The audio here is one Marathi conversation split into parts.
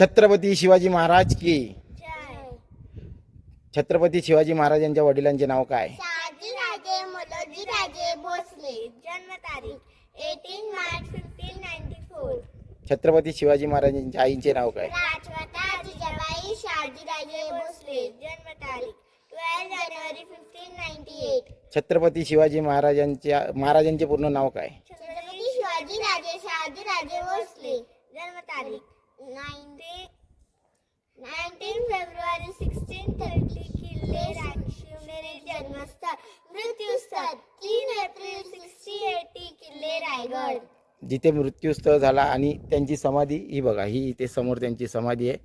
छत्रपती शिवाजी महाराज की? छत्रपती शिवाजी महाराजांच्या वडिलांचे नाव काय? शहाजी राजे मोलोजी राजे भोसले. जन्म तारीख eighteen March fifteen ninety four Chhatrapati Shivaji महाराजांच्या आईचे नाव काय? राजमाता जिजाबाई शहाजी राजे भोसले. जन्म तारीख ट्वेल्व जानेवारी fifteen ninety eight Chhatrapati Shivaji महाराजांच्या महाराजांचे पूर्ण नाव काय? छत्रपती शिवाजी राजे भोसले जन्म तारीख नाईन्टी नाईन्टीन फेब्रुवारी सिक्स्टीन थर्टी किल्ले शिवनेरी जन्मस्थळ मृत्यूस्थळ तीन एप्रिल सिक्स्टी एटी किल्ले रायगड। जिथे मृत्यूस्थळ झाला आणि त्यांची समाधी ही बघा ही इथे समोर त्यांची समाधी आहे.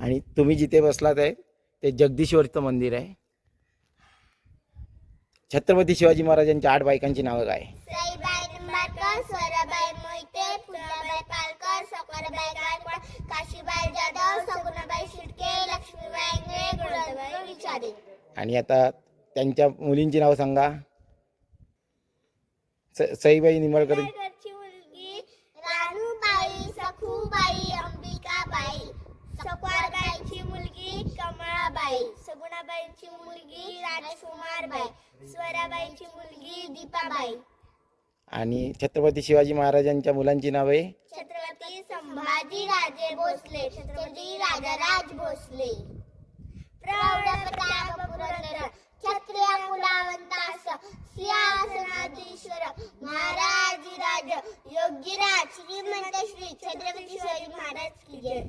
आणि तुम्ही जिथे बसलात आहे ते जगदीश्वरचं मंदिर आहे. छत्रपती शिवाजी महाराजांच्या आठ बायकांची नावं काय? सईबाई निंबाळकर स्वराबाई मोहिते आणि आता त्यांच्या मुलींची नाव सांगा. स सईबाई निंबाळकर घरची मुलगी रानूबाई सखूबाई अंबिकाबाई सकवारबाईची मुलगी कमळाबाई सगुणाबाईची मुलगी राजकुमारबाई स्वराबाईची मुलगी दीपाबाई. आणि छत्रपती शिवाजी महाराजांच्या मुलांची नावे? छत्रपती संभाजी राजे भोसले छत्रपती राजाराज भोसले. योग्यराज श्रीमंत श्री छत्रपती शिवाजी महाराज की जय.